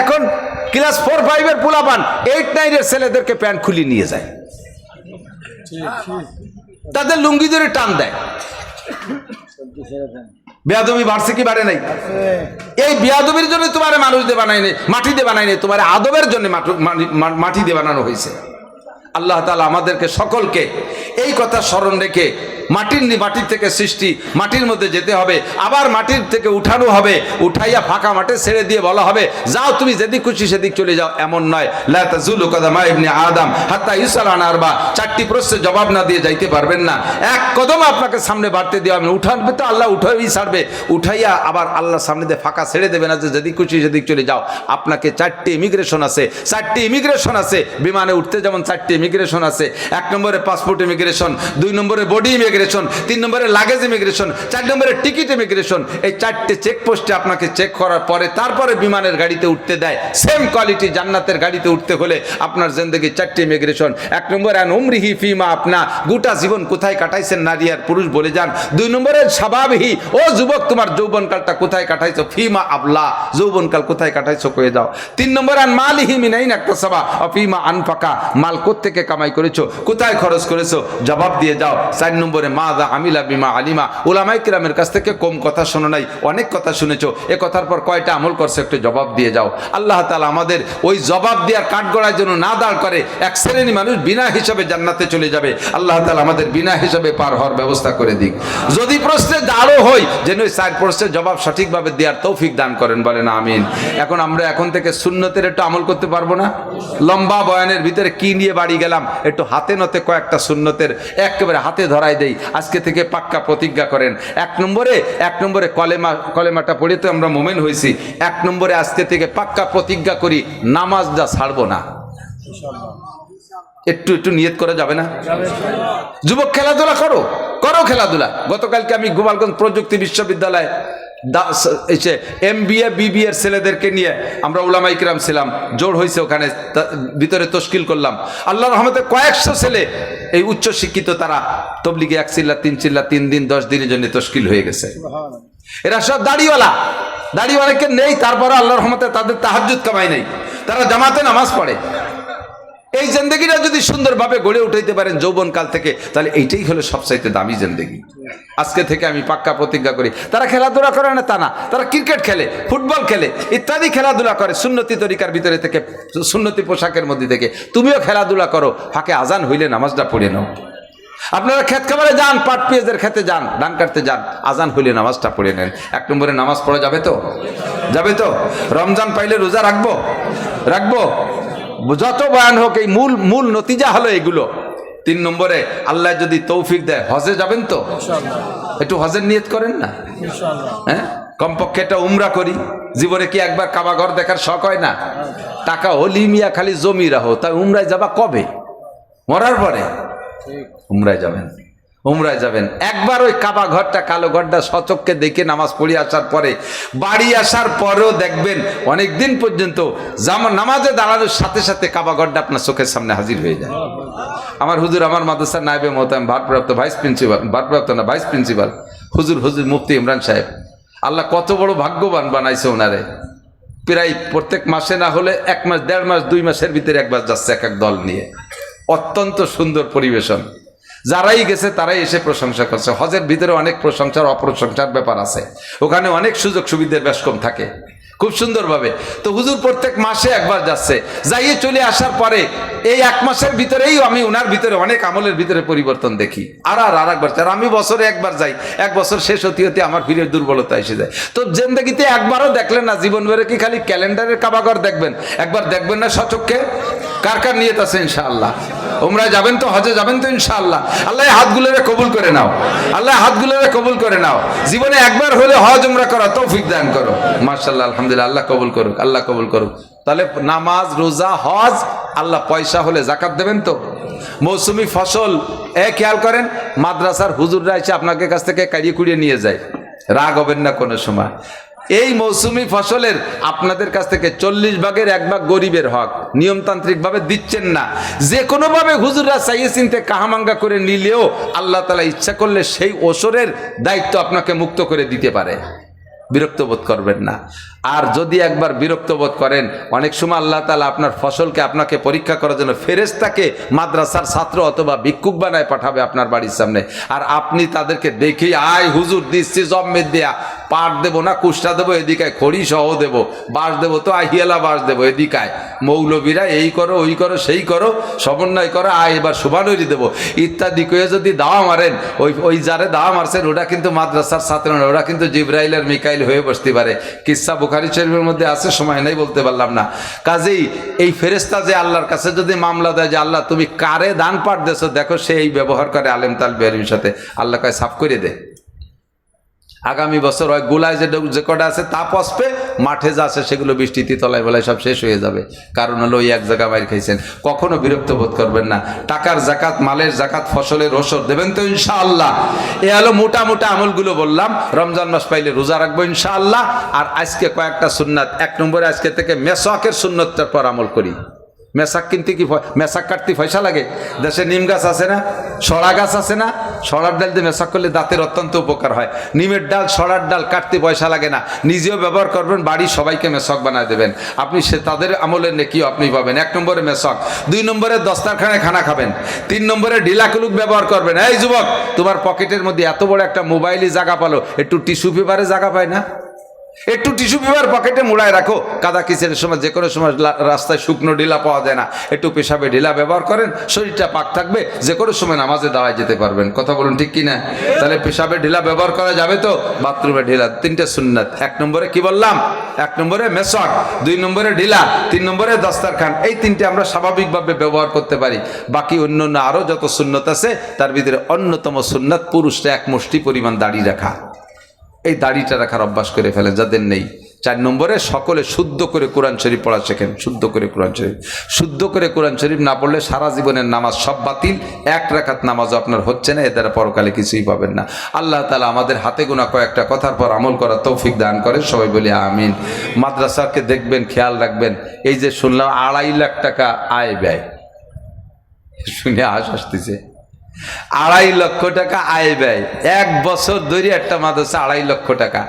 এখন class four ফাইভের পোলাপান এইট নাইনের ছেলেদেরকে প্যান্ট খুলি নিয়ে যায়। তাদের লুঙ্গি ধরে টান দেয়। বেয়াদবি বাড়ছে কি বাড়ে নাই? এই বিয়াদবির জন্য তোমার মানুষ দিয়ে বানাই নেই মাটি দিয়ে বানাই নেই তোমার আদবের জন্য মাটি দিয়ে বানানো হয়েছে। আল্লাহ তালা আমাদেরকে সকলকে এই কথা স্মরণ রেখে মাটির মাটির থেকে সৃষ্টি, মাটির মধ্যে যেতে হবে। আবার মাটির থেকে উঠানো হবে। উঠাইয়া ফাঁকা মাঠে ছেড়ে দিয়ে বলা হবে, যাও তুমি যেদিক খুশি সেদিক চলে যাও। এমন নয়। লা কদমা ইবনে আদম হাত্তা ইউসাল আন আরবা চারটি প্রশ্নের জবাব না দিয়ে যাইতে পারবেন না। এক কদম আপনাকে সামনে বাড়তে দেওয়া হবে। উঠানবে তো আল্লাহ উঠাই ছাড়বে। উঠাইয়া আবার আল্লাহ সামনে দিয়ে ফাঁকা ছেড়ে দেবে না যে যেদিক খুশি সেদিক চলে যাও। আপনাকে চারটি ইমিগ্রেশন আছে। চারটি ইমিগ্রেশন আছে। বিমানে উঠতে যেমন চারটি ইমিগ্রেশন আছে। এক নম্বরে পাসপোর্ট ইমিগ্রেশন, দুই নম্বরে বডি ইমিগ্রেশন। তিন নম্বরে লাগেজ ইমিগ্রেশন চার নম্বরে টিকিট ইমিগ্রেশন এই চারটে চেকপোস্টে আপনাকে চেক করার পরে তারপরে বিমানের গাড়িতে উঠতে দেয়। সেম কোয়ালিটি জান্নাতের গাড়িতে উঠতে হলে আপনার জিন্দগি চারটি ইমিগ্রেশন এক নম্বর অ্যান উমরিহি ফিমা আপনা। গোটা জীবন কোথায় কাটাইছেন নারী আর পুরুষ বলে যান। দুই নম্বরে স্বাভাবিক ও যুবক, তোমার যৌবনকালটা কোথায় কাটাইছো? ফিমা আবলা। যৌবনকাল কোথায় কাটাইছো কয়ে যাও তিন নম্বর, আন মালিহি মিনাইন একটা সভা অফিমা আনফাকা। মাল কোত্থেকে কামাই করেছ? কোথায় খরচ করেছ? জবাব দিয়ে যাও। চার নম্বরে মা দা আমিলা বিমা আলিমা। ওলামাই কিরামের কাছ থেকে কম কথা শোনো নাই, অনেক কথা শুনেছো। এ কথার পর কয়টা আমল করছে একটু জবাব দিয়ে যাও। আল্লাহ তালা আমাদের ওই জবাব দেওয়ার কাঠগড়ায় যেন না দাঁড় করে, এক শ্রেণি মানুষ বিনা হিসাবে জান্নাতে চলে যাবে। আল্লাহ তালা আমাদের বিনা হিসাবে পার হওয়ার ব্যবস্থা করে দিক। যদি প্রশ্নে দাঁড়ো হই, যেন ওই চার প্রশ্নের জবাব সঠিকভাবে দেওয়ার তৌফিক দান করেন, বলেন আমিন। এখন আমরা এখন থেকে শূন্যতের একটু আমল করতে পারব না? লম্বা বয়ানের ভিতরে কি নিয়ে বাড়ি গেলাম? একটু হাতে নতে কয়েকটা শূন্যতের একেবারে হাতে ধরাই দেই। আজকে থেকে পাক্কা প্রতিজ্ঞা করেন। এক নম্বরে এক নম্বরে কলেমা, কলেমাটা পড়ে তো আমরা মোমেন হয়েছি। এক নম্বরে আজকে থেকে পাক্কা প্রতিজ্ঞা করি, নামাজটা ছাড়বো না। একটু একটু নিয়ত করা যাবে না? যুবক খেলাধুলা করো। করো খেলাধুলা। গতকালকে আমি গোপালগঞ্জ প্রযুক্তি বিশ্ববিদ্যালয়ে এম বি এ বিবি এর ছেলেদেরকে নিয়ে আমরা উলামাই কিরাম ছিলাম জোর হয়েছে ওখানে ভিতরে তশকিল করলাম। আল্লাহ রহমতে কয়েকশো ছেলে এই উচ্চ শিক্ষিত তারা তবলিগে এক চিল্লা তিন চিল্লা তিন দিন দশ দিনের জন্য তশকিল হয়ে গেছে। এরা সব দাড়িওয়ালা। দাড়িওয়ালাকে নেই তারপরে আল্লাহ রহমতে তাদের তাহাজুদ কামাই নেই। তারা জামাতে নামাজ পড়ে। এই জিন্দগিটা যদি সুন্দরভাবে গড়ে উঠাইতে পারেন যৌবন কাল থেকে, তাহলে এইটাই হলো সবচাইতে দামি জিন্দগি। আজকে থেকে আমি পাক্কা প্রতিজ্ঞা করি, তারা খেলাধুলা করে না তা না, তারা ক্রিকেট খেলে, ফুটবল খেলে, ইত্যাদি খেলাধুলা করে, সুন্নতি তরিকার ভিতরে থেকে, সুন্নতি পোশাকের মধ্যে থেকে, তুমিও খেলাধুলা করো, ফাঁকে আজান হইলে নামাজটা পড়ে নাও। আপনারা ক্ষেত খাবারে যান, পাট পেঁয়াজের খেতে যান, ধান কাটতে যান, আজান হইলে নামাজটা পড়ে নেন। এক নম্বরে নামাজ পড়া যাবে তো? যাবে তো? রমজান পাইলে রোজা রাখব? রাখব? যত বয়ান হোক এই মূল মূল নতিজা হলো এগুলো। তিন নম্বরে আল্লাহ যদি তৌফিক দেয় হজে যাবেন তো? একটু হজের নিয়ত করেন না? হ্যাঁ? কমপক্ষে এটা উমরা করি। জীবনে কি একবার কাবাঘর দেখার শখ হয় না? টাকা হলি মিয়া খালি জমি রাহো। তাই উমরায় যাবা কবে? মরার পরে। উমরায় যাবেন। উমরায় যাবেন। একবার ওই কাবা ঘরটা, কালো ঘরটা সচককে দেখে নামাজ পড়ে আসার পরে, বাড়ি আসার পরেও দেখবেন অনেক দিন পর্যন্ত জামা নামাজে দাঁড়ানোর সাথে সাথে কাবা ঘরটা আপনার চোখের সামনে হাজির হয়ে যায়। আমার হুজুর আমার মাদ্রাসার নাইবে মোহতাম ভারপ্রাপ্ত ভাইস প্রিন্সিপাল ভারপ্রাপ্ত না ভাইস প্রিন্সিপাল হুজুর হুজুর মুফতি ইমরান সাহেব। আল্লাহ কত বড় ভাগ্যবান বানাইছে ওনারে। প্রায় প্রত্যেক মাসে না হলে এক মাস, দেড় মাস, দুই মাসের ভিতরে একবার যাচ্ছে এক এক দল নিয়ে। অত্যন্ত সুন্দর পরিবেশন। যারাই গেছে, তারাই এসে প্রশংসা করছে। হজের ভিতরে অনেক প্রশংসার অপ্রশংসার ব্যাপার আছে। ওখানে অনেক সুযোগ সুবিধার বেশ কম থাকে। খুব সুন্দরভাবে। তো হুজুর প্রত্যেক মাসে একবার যাচ্ছে। যাইয়ে চলে আসার পরে এই এক মাসের ভিতরেই আমি ওনার ভিতরে অনেক আমলের ভিতরে পরিবর্তন দেখি। আর আর আর একবার আমি বছরে একবার যাই। এক বছর শেষ হতে হতে আমার ফিরে দুর্বলতা এসে যায়। তো জেন্দাগিতে একবারও দেখলেন না জীবন ভরে কি খালি ক্যালেন্ডারের কাবাগর দেখবেন? একবার দেখবেন না সচক্ষে? কার কার নিয়ত আছে ইনশাআল্লাহ? তোমরা যাবেন তো, হজে যাবেন তো ইনশাআল্লাহ। আল্লাহ হাতগুলোরে কবুল করে নাও। আল্লাহ হাতগুলোরে কবুল করে নাও। জীবনে একবার হলে হজ উমরা করা তৌফিক দান করো। মার্শাল্লাহ আলহামদুলিল্লাহ, আল্লাহ কবুল করুক, আল্লাহ কবুল করুক। তাহলে নামাজ, রোজা, হজ, আল্লাহ পয়সা হলে জাকাত দেবেন তো? মৌসুমি ফসল, এ খেয়াল করেন, মাদ্রাসার হুজুররা এসে আপনাকে কাছ থেকে কাড়িয়ে কুড়িয়ে নিয়ে যায়। রাগ হবেন না কোনো সময়। এই মৌসুমি ফসলের আপনাদের কাছ থেকে চল্লিশ ভাগের এক ভাগ গরিবের হক। নিয়মতান্ত্রিক ভাবে দিচ্ছেন না। যে কোনোভাবে হুজুররা চাইয়ে চিনতে কাহামাঙ্গা করে নিলেও আল্লাহ তালা ইচ্ছা করলে সেই ওসরের দায়িত্ব আপনাকে মুক্ত করে দিতে পারে। বিরক্ত বোধ করবেন না। আর যদি একবার বিরক্ত বোধ করেন, অনেক সময় আল্লাহ তালা আপনার ফসলকে আপনাকে পরীক্ষা করার জন্য ফেরেস্তাকে মাদ্রাসার ছাত্র অথবা ভিক্ষুক বানায় পাঠাবে আপনার বাড়ির সামনে। আর আপনি তাদেরকে দেখি আয় হুজুর, দিচ্ছি জম্মেদ দেয়া। পাট দেবো না, কুষ্টা দেবো, এদিকায় খড়ি সহ দেবো। বাঁশ দেবো তো আহিয়ালা বাঁশ দেবো এদিকায়। মৌলবীরা এই করো, ওই করো, সেই করো, সমন্বয় করো, আয় এবার শুভানুরি দেবো। ইত্যাদি করে যদি দাওয়া মারেন, ওই ওই যারে দাওয়া মারছেন ওটা কিন্তু মাদ্রাসার ছাত্র না, ওরা কিন্তু জিব্রাইল আর মিকাইল হয়ে বসতে পারে। কিসা বুখারি শরীফের মধ্যে আছে, সময় নেই বলতে পারলাম না। কাজেই এই ফেরেস্তা যে আল্লাহর কাছে যদি মামলা দেয় যে, আল্লাহ, তুমি কারে দান পাঠ দেছো? দেখো সে এই ব্যবহার করে আলেম তাল বেরির সাথে। আল্লাহ কয়, সাফ করে দে। আগামী বছর ওই গোলায় যে কটা আছে তা পসপে মাঠে যা আছে, সেগুলো বৃষ্টিতে তলায় বলায় সব শেষ হয়ে যাবে। কারণ হলো ওই এক জায়গা বাইর খাইছেন। কখনো বিরক্ত বোধ করবেন না। টাকার জাকাত, মালের জাকাত, ফসলের ওসর দেবেন তো ইনশাআল্লাহ। এ হলো মোটা মোটা আমলগুলো বললাম। রমজান মাস পাইলে রোজা রাখব ইনশাআল্লাহ। আর আজকে কয়েকটা সুন্নাত। এক নম্বরে আজকে থেকে মেসওয়াকের সুন্নতটার পর আমল করি। মেসাক কিনতে কি মেসাক কাটতে পয়সা লাগে? দেশে নিম গাছ আছে না? সড়া গাছ আছে না? সড়ার ডাল দিয়ে মেসাক করলে দাঁতের অত্যন্ত উপকার হয়। নিমের ডাল সড়ার ডাল কাটতে পয়সা লাগে না। নিজেও ব্যবহার করবেন, বাড়ির সবাইকে মেসক বানায় দেবেন। আপনি সে তাদের আমলের নেকিও আপনি পাবেন। এক নম্বরে মেসক দুই নম্বরে দস্তারখানায় খানা খাবেন, তিন নম্বরে ঢিলাকুলুক ব্যবহার করবেন। এই যুবক, তোমার পকেটের মধ্যে এত বড় একটা মোবাইলই জায়গা পালো, একটু টিস্যু পেপারে জায়গা পায় না? একটু টিস্যু পেপার পকেটে মুড়ায় রাখো। কাদা কিচেনের সময়, যে কোনো সময় রাস্তায় শুকনো ঢিলা পাওয়া যায় না। একটু পেশাবে ঢিলা ব্যবহার করেন, শরীরটা পাক থাকবে, যে কোনো সময় নামাজে দাঁড়ায় যেতে পারবেন। কথা বলুন ঠিক কি না তাহলে পেশাবে ঢিলা ব্যবহার করা যাবে তো? বাথরুমে ঢিলা, তিনটে সুন্নাত। এক নম্বরে কি বললাম? এক নম্বরে মেসক দুই নম্বরে ঢিলা, তিন নম্বরে দস্তারখান। এই তিনটে আমরা স্বাভাবিকভাবে ব্যবহার করতে পারি। বাকি অন্য অন্য আরও যত সুন্নত আছে, তার ভিতরে অন্যতম সুন্নাত পুরুষটা এক মুষ্টি পরিমাণ দাড়ি রাখা। এই দাড়িটা রাখার অভ্যাস করে ফেলেন, যাদের নেই। চার নম্বরে, সকলে শুদ্ধ করে কোরআন শরীফ পড়া শেখেন, শুদ্ধ করে কোরআন শরীফ। শুদ্ধ করে কোরআন শরীফ না পড়লে সারা জীবনের নামাজ সব বাতিল, এক রাখাত নামাজও আপনার হচ্ছে না, এ দ্বারা পরকালে কিছুই পাবেন না। আল্লাহ তালা আমাদের হাতে গোনা কয়েকটা কথার পর আমল করা তৌফিক দান করে সবাই বলি আমিন। মাদ্রাসাকে দেখবেন, খেয়াল রাখবেন, এই যে শুনলাম আড়াই লাখ টাকা আয় ব্যয়। শুনে আশ আসতেছে। আড়াই লক্ষ টাকা আয় ব্যয়। এক বছর ধরে একটা মাদ্রাসা আড়াই লক্ষ টাকা।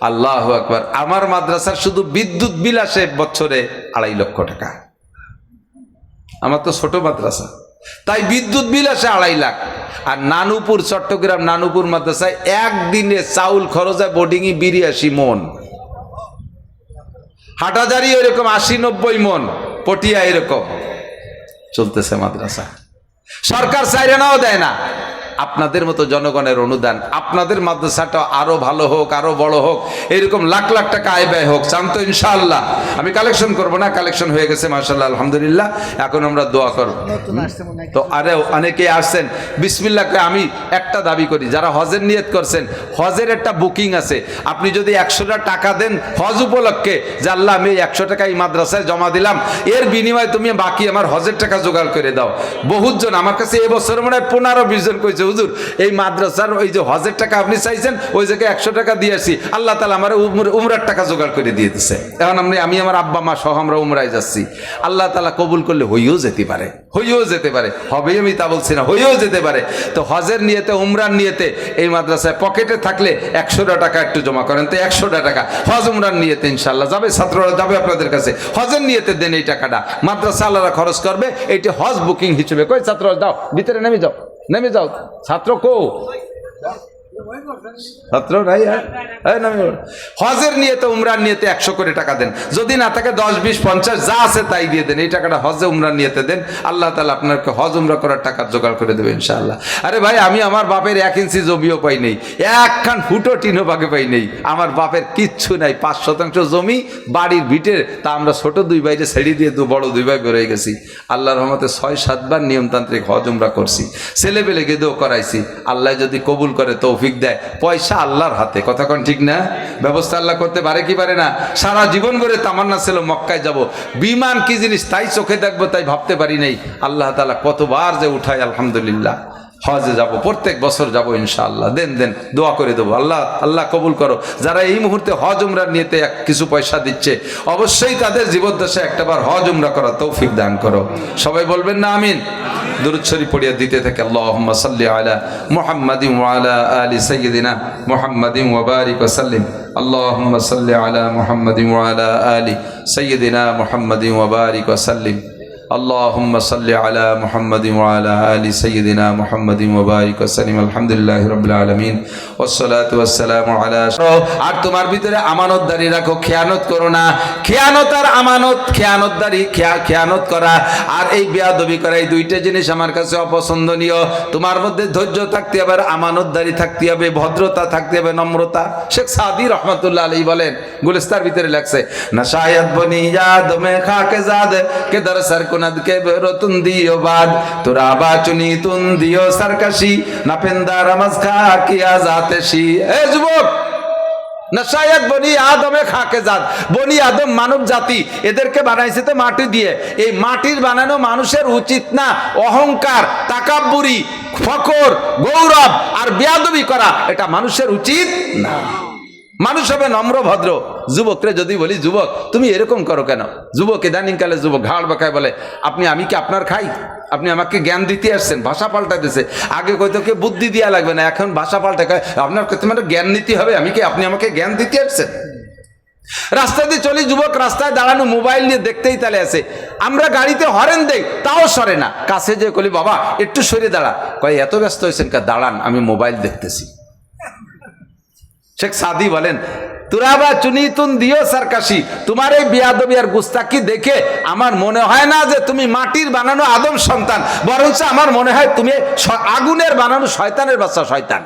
আল্লাহ আকবার। আমার মাদ্রাসার শুধু বিদ্যুৎ বিল আসে বছরে আড়াই লক্ষ টাকা। আমার তো ছোট মাদ্রাসা। তাই বিদ্যুৎ বিল আসে আড়াই লাখ। আর নানুপুর, চট্টগ্রাম নানুপুর মাদ্রাসায় একদিনে চাউল খরচ বোর্ডিংই বিরিয়াশি মন। হাটাজারি এরকম আশি নব্বই মন। পটিয়া এরকম। চলতেছে মাদ্রাসা। সরকার চাইরে নাও দেয় না। আপনাদের মতো জনগণের অনুদান। আপনাদের মাদ্রাসাটা আরও ভালো হোক আরও বড় হোক এরকম লাখ লাখ টাকা আয় ব্যয় হোক চান তো ইনশাআল্লাহ। আমি কালেকশন করব না কালেকশন হয়ে গেছে মার্শাল্লাহ আলহামদুলিল্লাহ। এখন আমরা দোয়া করব। তো আরে অনেকে আসছেন বিসমিল্লাহ করে আমি একটা দাবি করি যারা হজের নিয়ত করছেন হজের একটা বুকিং আছে। আপনি যদি একশোটা টাকা দেন হজ উপলক্ষে যে আল্লাহ আমি একশো টাকা এই মাদ্রাসায় জমা দিলাম এর বিনিময়ে তুমি বাকি আমার হজের টাকা জোগাড় করে দাও। বহুত জন আমার কাছে এবছর মনে হয় পনেরো বিশ জন কইছে হুজুর, এই মাদ্রাসার ওই যে হজের টাকা আপনি চাইছেন, ওই জায়গায় একশো টাকা দিয়ে আসি। আল্লাহ তালা আমার উমর- উমরার টাকা জোগাড় করে দিয়ে দিচ্ছে এখন আমি আমি আমার আব্বা, মা সহ আমরা উমরায় যাচ্ছি। আল্লাহ তালা কবুল করলে হইও যেতে পারে, হইও যেতে পারে। হবে আমি তা বলছি না, হইও যেতে পারে। তো হজের নিয়েতে, উমরার নিয়েতে, এই মাদ্রাসায় পকেটে থাকলে একশোটা টাকা একটু জমা করেন তো, একশোটা টাকা। হজ, উমরার নিয়েতে ইনশাল্লাহ যাবে, ছাত্ররা যাবে আপনাদের কাছে। হজের নিয়েতে দেন এই টাকাটা। মাদ্রাসা আল্লাহরা খরচ করবে, এইটি হজ বুকিং হিসেবে। কই ছাত্র যাও, ভিতরে নেমে যাও। নেমে যাও ছাত্র কো। ছাত্র? এই নামে হজের নিয়েতে, উমরার একশো করে টাকা দেন। যদি না থাকে দশ, বিশ, পঞ্চাশ, যা আছে তাই দিয়ে দেন। এই টাকাটা হজে, উমরার নিয়েতে দেন। আল্লাহ তালা আপনাকে হজ, উমরা করার টাকা জোগাড় করে দেবে, ইনশাআল্লাহ। আরে ভাই, আমি আমার বাপের এক ইঞ্চি জমিও পাই নেই। একখান ফুটো টিনও বাগে পাই নেই। আমার বাপের কিচ্ছু নাই। পাঁচ শতাংশ জমি, বাড়ির ভিটের। তা আমরা ছোট দুই বাইরে ছেড়ে দিয়ে দু বড় দুই ভাই বেরোয় গেছি। আল্লাহর রহমতে ছয়, সাতবার নিয়মতান্ত্রিক হজ, উমরা করছি। ছেলে পেলে গেদেও করাইছি। আল্লাহ যদি কবুল করে তৌফিক দেয়। পয়সা আল্লাহর হাতে। কথা কোন ঠিক না? ব্যবস্থা আল্লাহ করতে পারে কি পারে না? সারা জীবন ভরে তামান্না ছিল, মক্কায় যাব। বিমান কি জিনিস তাই চোখে দেখব তাই ভাবতে পারি নাই। আল্লাহ তালা কতবার যে উঠায়, আলহামদুলিল্লাহ। হজে যাব, প্রত্যেক বছর যাব ইনশাআল্লাহ। দেন দেন, দোয়া করে দেবো। আল্লাহ আল্লাহ কবুল করো। যারা এই মুহূর্তে হজ উমরার নিয়েতে কিছু পয়সা দিচ্ছে, অবশ্যই তাদের জীবদ্দশে একটাবার হজ উমরা করা তৌফিক দান করো। সবাই বলবেন না, আমিন? দুরুৎসরি পড়িয়া দিতে থাকে আল্লাহ সাল্লি আলা মুহাম্মাদিন ওয়ালা আলি সৈয়দিনা মুহাম্মাদিন ওয়াবারিক ওসাল্লিম আল্লাহ সাল্লি আলা মুহাম্মাদিন ওয়ালা আলি সৈয়দিনা মুহাম্মাদিন ওয়াবারিক ওসাল্লিম اللهم صل على محمد وعلى سيدنا محمد وسلم الحمد لله رب العالمين والسلام على আর তোমার ভিতরে আমানতদারি রাখো, খেয়ানত করো না। আমানত, খেয়ানতদারি খেয়ানত করা। আর এই করা, এই দুইটা জিনিস আমার কাছে অপছন্দনীয়। তোমার মধ্যে ধৈর্য থাকতে হবে, আর আমানতদারি থাকতে হবে, ভদ্রতা থাকতে হবে, নম্রতা। শেখ সাদি রহমতুল্লাহ বলেন, গুলিস্তার ভিতরে লাগছে না বনি খাকে কে দরসার কোন জান্নাতকে দিও বাদ। তোরা বাচুনি তুন দিও সারকাশি রামাজ এ যুবক! এদেরকে বানাইছে তো মাটি দিয়ে। এই মাটির বানানো মানুষের উচিত না অহংকার তাকাবুরি ফকর, গৌরব আর বেয়াদবি করা। এটা মানুষের উচিত না। মানুষ হবে নম্র ভদ্র। যুবকরে যদি বলি যুবক তুমি এরকম করো কেন? যুবক ইদানিং কালে যুবক ঘাড় বাঁকায় বলে আপনি আমি কি আপনার খাই? আপনি আমাকে জ্ঞান দিতে আসছেন ভাষা পাল্টা দিছে আগে কইতো কে বুদ্ধি দেওয়া লাগবে না এখন ভাষা পাল্টা কয়, আপনার তোমার জ্ঞান নিতে হবে আমি কি আপনি আমাকে জ্ঞান দিতে আসছেন? রাস্তা দিয়ে চলি যুবক রাস্তায় দাঁড়ানো মোবাইল নিয়ে দেখতেই তালে আছে। আমরা গাড়িতে হরেন দেই তাও সরে না। কাছে যে কলি বাবা একটু সরে দাঁড়া। কয় এত ব্যস্ত হয়েছেন কা দাঁড়ান আমি মোবাইল দেখতেছি। শেখ সাদি বলেন, তুরাবা চুনি তুন দিও সারকাশি তোমার এই বিয়াদবি আর গুস্তাকি দেখে আমার মনে হয় না যে তুমি মাটির বানানো আদম সন্তান, বরঞ্চ আমার মনে হয় তুমি আগুনের বানানো শয়তানের বাচ্চা শয়তান।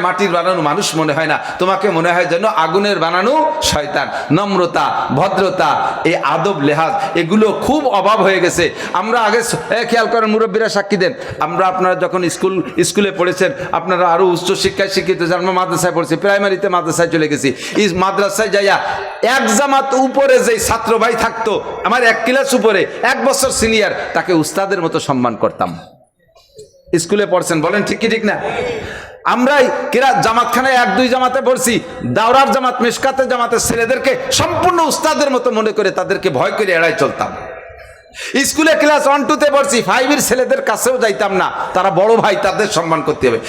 মাটির বানানো মানুষ মনে হয় না। তোমাকে মনে হয় যেন আগুনের বানানো শয়তান। নম্রতা, ভদ্রতা আদব এগুলো খুব অভাব হয়ে গেছে। আমরা মুরব্বীরা সাক্ষী দেন। আমরা আপনারা যখন স্কুল, স্কুলে পড়েছেন, আপনারা আরও উচ্চ শিক্ষায় শিক্ষিত। আমরা মাদ্রাসায় পড়েছি, প্রাইমারিতে মাদ্রাসায় চলে গেছি। মাদ্রাসায় যাইয়া এক জামাত উপরে যে ছাত্র ভাই থাকতো, আমার এক ক্লাস উপরে, এক বছর সিনিয়র, তাকে উস্তাদের মতো সম্মান করতাম। স্কুলে পড়ছেন, বলেন ঠিক কি ঠিক না? আমরাই কিরা জামাতখানায় এক, দুই জামাতে পড়ছি, দাওরার জামাত মেশকাতে জামাতের ছেলেদেরকে সম্পূর্ণ উস্তাদের মতো মনে করে তাদেরকে ভয় করে এড়াই চলতাম। স্কুলে ক্লাস ওয়ান টুতে পড়ছি ফাইভের ছেলেদের কাছেও যাইতাম না, তারা বড় ভাই, তাদের সম্মান করতে হবে।